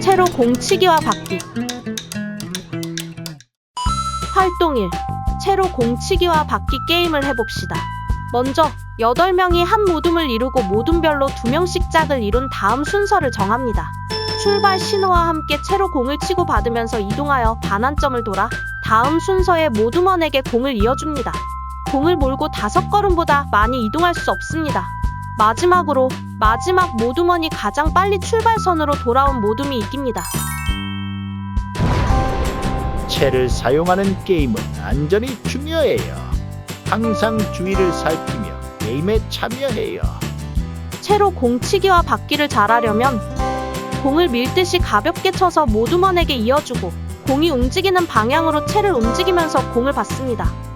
채로 공치기와 받기 활동 1. 채로 공치기와 받기 게임을 해봅시다. 먼저 8명이 한 모둠을 이루고 모둠별로 2명씩 짝을 이룬 다음 순서를 정합니다. 출발 신호와 함께 채로 공을 치고 받으면서 이동하여 반환점을 돌아 다음 순서의 모둠원에게 공을 이어줍니다. 공을 몰고 다섯 걸음보다 많이 이동할 수 없습니다. 마지막으로 마지막 모둠원이 가장 빨리 출발선으로 돌아온 모둠이 이깁니다. 채를 사용하는 게임은 안전이 중요해요. 항상 주의를 살피며 게임에 참여해요. 채로 공치기와 받기를 잘하려면 공을 밀듯이 가볍게 쳐서 모둠원에게 이어주고 공이 움직이는 방향으로 채를 움직이면서 공을 받습니다.